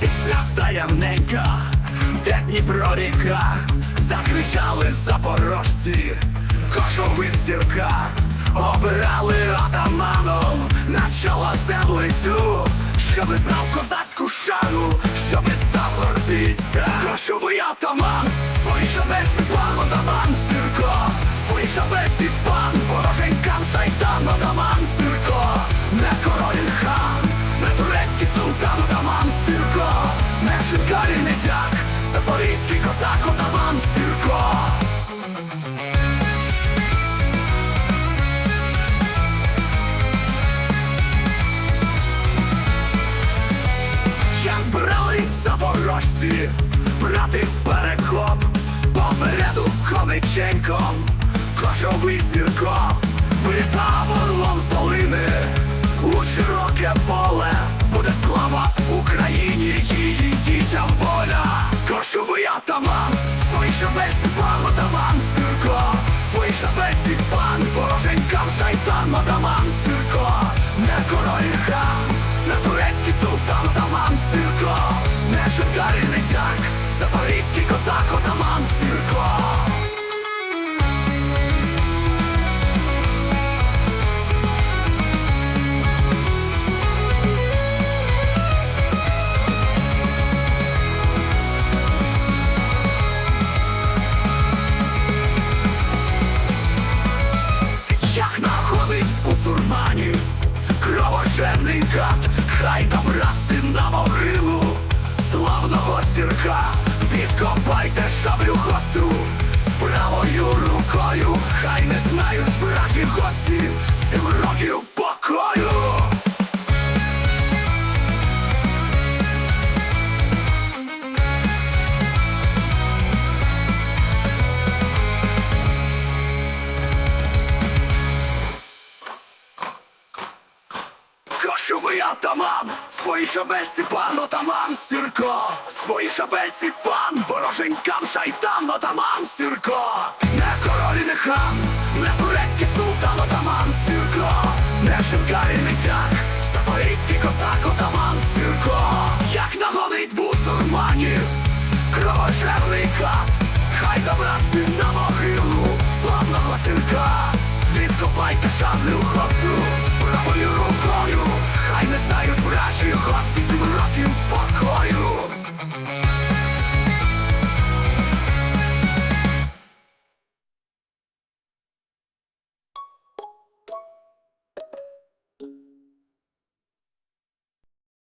Ця таємненька, де Дніпро ріка, закричали запорожці, кошовим зірка, обирали атаманом на чоло землицю, щоби знав козацьку шану, щоби став гордиться. Кошовий атаман, не дяк, запорізький козак атаман Сірко. Як збирались запорожці, брати перекоп, попереду кониченьком, кошовий сірко, витав орлом з долини, у широке поле атаман, свої шабельці пан атаман сірко, свої шабельці пан, пороженькам шайтан атаман сірко, не король хам. Не турецький султан отаман Сирко, не жидарі не дяк, запорізький козак отаман Сірко. Бусурманів Кровожерний гад, хай добраться на могилу. Славного сірка, відкопайте шаблю гостру. З правою рукою, хай не знають вражі гості. Сім років Кошовий атаман, свої шабельці пан отаман Сірко, свої шабельці пан, вороженькам шайтан отаман Сірко, не король і не хан, не турецький султан отаман Сірко, не шинкарі не дяк, запорізький козак отаман Сірко, як нагонить бусурманів, кровожерний кат, хай добратися на могилу славного сірка. Відкопайте шаблю рукою,